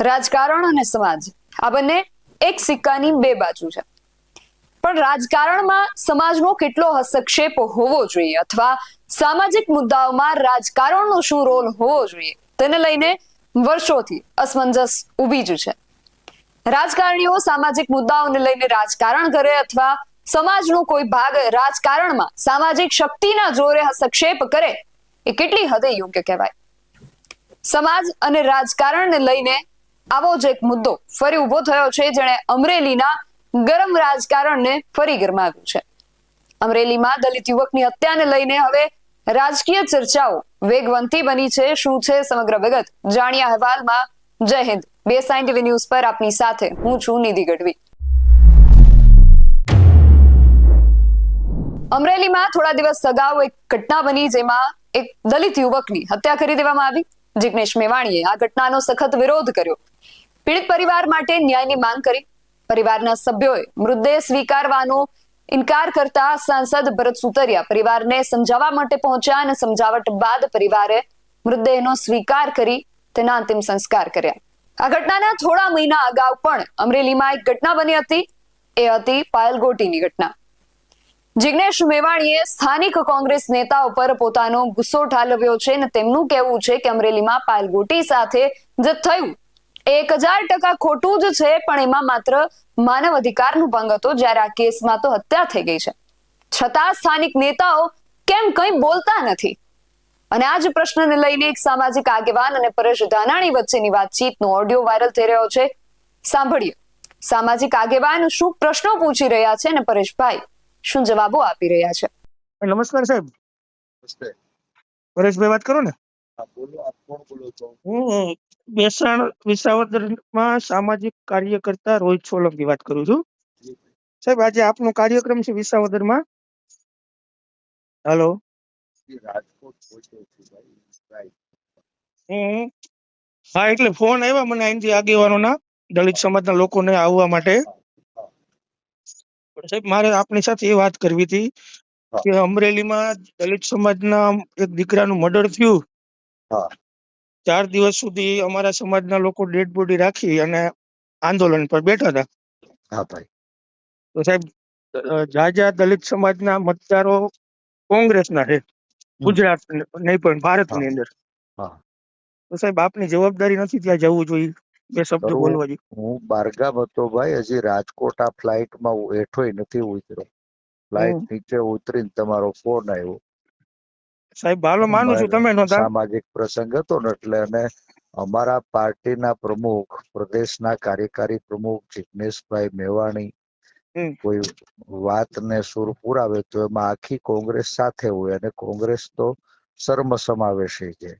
રાજકારણ અને સમાજ. આ બંને એક સિક્કાની બે બાજુ છે. પણ રાજકારણમાં સમાજનો કેટલો હસ્તક્ષેપ હોવો જોઈએ અથવા સામાજિક મુદ્દાઓમાં રાજકારણનો શું રોલ હોવો જોઈએ તેને લઈને વર્ષોથી અસમંજસ ઊભી જ છે. રાજકારણીઓ સામાજિક મુદ્દાઓને લઈને રાજકારણ કરે અથવા સમાજનો કોઈ ભાગ રાજકારણમાં સામાજિક શક્તિના જોરે હસ્તક્ષેપ કરે એ કેટલી હદે યોગ્ય કહેવાય? સમાજ અને રાજકારણને લઈને આવો જ એક મુદ્દો ફરી ઊભો થયો છે જેણે અમરેલીના ગરમ રાજકારણને ફરી ગરમાવ્યું છે. અમરેલીમાં દલિત યુવકની હત્યાને લઈને હવે રાજકીય ચર્ચાઓ વેગવંતી બની છે. શું છે સમગ્ર વિગત જાણ્યા અહેવાલમાં. જય હિન્દ. બે સાઇન ટીવી ન્યૂઝ પર આપની સાથે હું છું નિધિ ગઢવી. અમરેલીમાં થોડા દિવસ અગાઉ એક ઘટના બની જેમાં એક દલિત યુવકની હત્યા કરી દેવામાં આવી. જિગ્નેશ મેવાણીએ આ ઘટનાનો સખત વિરોધ કર્યો. પીડિત પરિવાર માટે ન્યાયની માંગ કરી. પરિવારના સભ્યોએ મૃતદેહ સ્વીકારવાનો ઇનકાર કરતા સાંસદ ભરત સુતરિયા પરિવારને સમજાવવા માટે પહોંચ્યા અને સમજાવટ બાદ પરિવારે મૃતદેહનો સ્વીકાર કરી તેના અંતિમ સંસ્કાર કર્યા. આ ઘટનાના થોડા મહિના અગાઉ પણ અમરેલીમાં એક ઘટના બની હતી. એ હતી પાયલ ગોટીની ઘટના. જિગ્નેશ મેવાણીએ સ્થાનિક કોંગ્રેસ નેતાઓ પર પોતાનો ગુસ્સો ઠાલવ્યો છે અને તેમનું કહેવું છે કે અમરેલીમાં પાયલ ગોટી સાથે જે થયું એક હજાર ટકા ખોટું જ છે પણ એમાં માત્ર માનવ અધિકારનો ભંગ હતો જ્યારે આ કેસમાં તો હત્યા થઈ ગઈ છે. છતાં સ્થાનિક નેતાઓ કેમ કંઈ બોલતા નથી? અને આ જ પ્રશ્નને લઈને એક સામાજિક આગેવાન અને પરેશ ધાનાણી વચ્ચેની વાતચીતનો ઓડિયો વાયરલ થઈ રહ્યો છે. સાંભળીએ. સામાજિક આગેવાન શું પ્રશ્નો પૂછી રહ્યા છે અને પરેશભાઈ શું જવાબો આપી રહ્યા છે? નમસ્કાર સાહેબ. નમસ્તે. પરેશભાઈ વાત કરો ને. હા બેસાણ વિસાવદરમાં સામાજિક કાર્યકર્તા રોહિત સોલંકી વાત કરું છું. સાહેબ આજે આપનો કાર્યક્રમ છે વિસાવદરમાં. હેલો. હું એટલે ફોન આવ્યા મને અહીંથી આગેવાનોના દલિત સમાજના લોકોને આવવા માટે. સાહેબ મારે આપની સાથે એ વાત કરવી હતી કે અમરેલીમાં દલિત સમાજના એક દીકરાનું મર્ડર થયું. ચાર દિવસ સુધી અમારા સમાજના લોકો ડેડ બોડી રાખી અને આંદોલન પર બેઠા હતા. હા ભાઈ. તો સાહેબ જાજા દલિત સમાજના મતદારો કોંગ્રેસના છે ગુજરાત નહીં પણ ભારતની. અંદર. હા. તો સાહેબ આપની જવાબદારી નથી ત્યાં જવું જોઈએ બે શબ્દ. બોલવા જોઈએ. હું બારગામ હતો ભાઈ હજી રાજકોટ આ ફ્લાઇટમાં બેઠોય નથી ઉતર્યો. ફ્લાઇટ નીચે ઉતરીને તમારો ફોન આવ્યો. સાહેબ હાલો માનું છું તમે નોંધા સામાજિક પ્રસંગ હતો ને એટલે અને અમારા પાર્ટીના પ્રમુખ પ્રદેશના કાર્યકારી પ્રમુખ જિગ્નેશભાઈ મેવાણી. કોઈ વાતને સુર પુરાવે તો એમાં આખી કોંગ્રેસ સાથે હોય અને કોંગ્રેસ તો સર્મ સમાવેશી છે.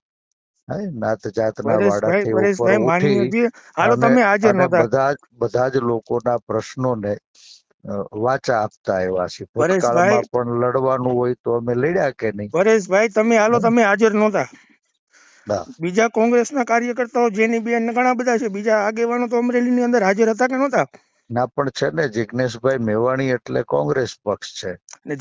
હે નાત જાતના વાડાથી ઉપર ઉઠી બધા જ લોકોના પ્રશ્નોને વાચા આપતા આવ્યા છે. પરેશભાઈ- ભૂતકાળમાં પણ લડવાનું હોય તો અમે લડ્યા કે નહીં? પરેશભાઈ તમે હાલો તમે હાજર નહોતા. બીજા કોંગ્રેસના કાર્યકર્તાઓ જેની બેન ઘણા બધા છે બીજા આગેવાનો તો અમરેલીની અંદર હાજર હતા કે નહોતા? ના પણ છે ને જિગ્નેશભાઈ મેવાણી એટલે કોંગ્રેસ પક્ષ છે. ને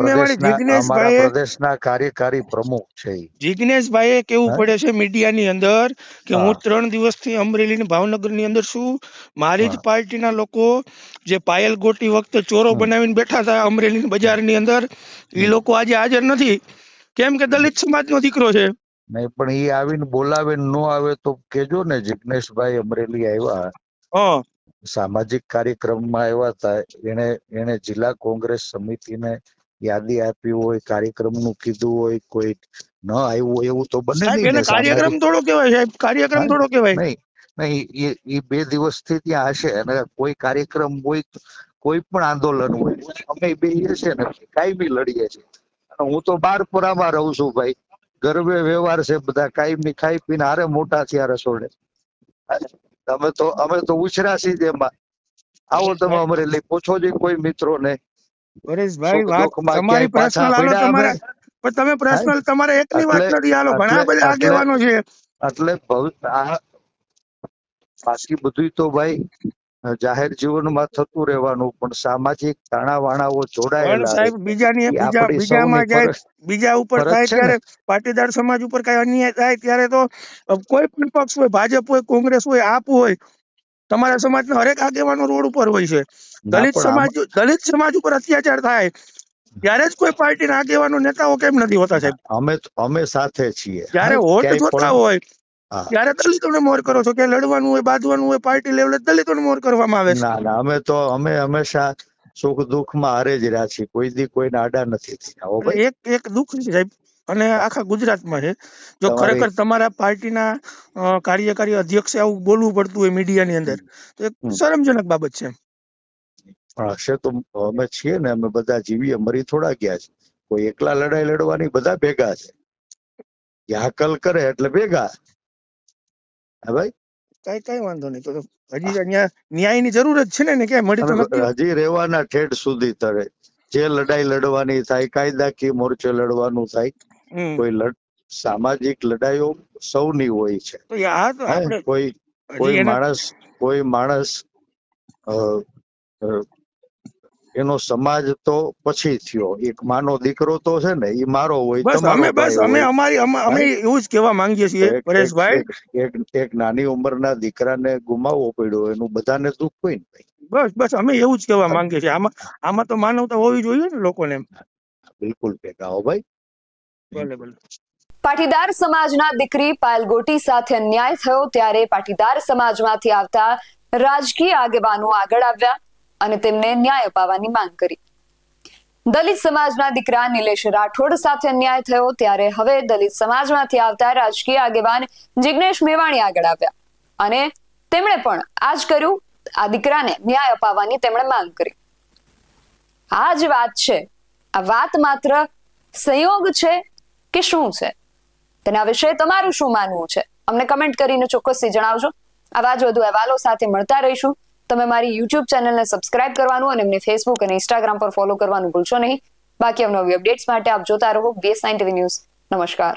મેવાણી પ્રદેશના- પ્રદેશના કાર્યકારી પ્રમુખ છે ઈ. જિગ્નેશભાઈએ કેવું પડે છે મીડિયાની અંદર કે હું. ત્રણ દિવસથી અમરેલી ને ભાવનગરની અંદર છું. મારી જ પાર્ટીના લોકો જે પાયલ ગોટી વખતે ચોરો બનાવીને બેઠા હતા અમરેલી બજારની અંદર એ લોકો આજે હાજર નથી. કેમ કે દલિત સમાજનો દીકરો છે. નહીં પણ એ આવીને બોલાવે ન નો આવે તો કેજો ને જિગ્નેશભાઈ અમરેલી આવ્યા. હા. સામાજિક કાર્યક્રમમાં આવ્યા હતા એને એને જિલ્લા કોંગ્રેસ સમિતિને યાદી આપી હોય કાર્યક્રમનું કીધું હોય કોઈ ન આવ્યું હોય એવું તો બને નહીં કાર્યક્રમ થોડો કહેવાય સાહેબ કાર્યક્રમ થોડો કહેવાય. નહીં નહીં એ બે દિવસથી ત્યાં હશે અને કોઈ કાર્યક્રમ હોય કોઈ પણ આંદોલન હોય અમે બે છે ને કાયમી લડીએ છીએ. હું તો બારપુરામાં રહું છું ભાઈ ગરબે વ્યવહાર છે બધા કાયમી ખાઈ પીને હારે મોટા થયા રસોડે. અમે તો અમે તો ઉછરા છીએ એમાં આવો તમે અમારે લઈ પૂછો જે કોઈ મિત્રો ને પરેશભાઈ વાત તમારી પર્સનલ આલો તમારે. પણ તમે પર્સનલ તમારે એકની વાત નથી આલો ઘણા બધા આગેવાનો છે. એટલે બાકી બધું તો ભાઈ જાહેર જીવનમાં થતું રહેવાનું પણ સામાજિક તાણાવાણાઓ જોડાયેલા સાહેબ બીજાની બીજા બીજામાં જાય બીજા ઉપર થાય ત્યારે પાટીદાર સમાજ ઉપર કઈ અન્યાય થાય ત્યારે તો કોઈ પણ પક્ષ હોય ભાજપ હોય કોંગ્રેસ હોય આપ હોય તમારા સમાજના હરેક આગેવાનો રોડ ઉપર હોય છે. દલિત સમાજ દલિત સમાજ ઉપર અત્યાચાર થાય ત્યારે જ કોઈ પાર્ટીના આગેવાનો નેતાઓ કેમ નથી હોતા સાહેબ? અમે અમે સાથે છીએ. જ્યારે વોટ જોતા હોય. ત્યારે દલિતોને મોર કરો છો કે લડવાનું હોય બાંધવાનું હોય પાર્ટી લેવલે દલિતોને મોર કરવામાં આવે છે. ના ના અમે તો અમે હંમેશા સુખ દુઃખમાં હારે જ રહ્યા છીએ. કોઈ દી કોઈને આડા નથી એક એક દુઃખ છે સાહેબ અને આખા ગુજરાતમાં છે. જો ખરેખર તમારા પાર્ટીના કાર્યકારી અધ્યક્ષે આવું બોલવું પડતું હોય મીડિયાની અંદર તો એક શરમજનક બાબત છે હશે તો અમે છીએ ને અમે બધા જીવીએ મરી થોડા ગયા છે. કોઈ એકલા લડાઈ લડવાની બધા ભેગા છે. હાકલ કરે એટલે ભેગા. હા ભાઈ? કઈ કઈ વાંધો નહીં. તો હજી અહીંયા ન્યાયની જરૂર જ છે ને ને ક્યાંય મળી તો નથી? હજી રહેવાના ઠેઠ સુધી તરે. જે લડાઈ લડવાની થાય કાયદાકીય મોરચે લડવાનું થાય કોઈ લડ સામાજિક લડાઈઓ સૌની હોય છે. કોઈ કોઈ માણસ કોઈ માણસ એનો સમાજ તો પછી થયો. એક માનો દીકરો તો છે ને એ મારો હોય બસ અમે બસ અમે અમારી અમે એવું જ કહેવા માંગીએ છીએ પરેશભાઈ. એક- એક એક નાની ઉંમરના દીકરાને ગુમાવવો પડ્યો એનું બધાને દુઃખ હોય ને ભાઈ. બસ બસ અમે એવું જ કહેવા માંગીએ છીએ. આમાં આમાં તો માનવતા હોવી જોઈએ ને લોકોને. બિલકુલ ભેગા હો ભાઈ. ભલે ભલે. પાટીદાર સમાજના દીકરી પાયલગોટી સાથે અન્યાય થયો ત્યારે પાટીદાર સમાજમાંથી આવતા રાજકીય આગેવાનો આગળ આવ્યા. અને તેમને ન્યાય અપાવવાની માંગ કરી. દલિત સમાજના દીકરા નિલેશ રાઠોડ સાથે અન્યાય થયો ત્યારે હવે દલિત સમાજમાંથી આવતા રાજકીય આગેવાન જિગ્નેશ મેવાણી આગળ આવ્યા. અને તેમણે પણ આ જ કર્યું, આ દીકરાને ન્યાય અપાવવાની તેમણે માંગ કરી. આ જ વાત છે. આ વાત માત્ર સંયોગ છે કે શું છે? તેના વિશે તમારું શું માનવું છે? અમને કમેન્ટ કરીને ચોક્કસથી જણાવજો. આવા જ વધુ અહેવાલો સાથે મળતા રહીશું. તમે મારી યુટ્યુબ ચેનલને સબસ્ક્રાઇબ કરવાનું અને એમને ફેસબુક અને ઇન્સ્ટાગ્રામ પર ફોલો કરવાનું ભૂલશો નહીં. બાકી અવનવી અપડેટ્સ માટે આપ જોતા રહો બીએસ નાઇન ટીવી ન્યૂઝ નમસ્કાર.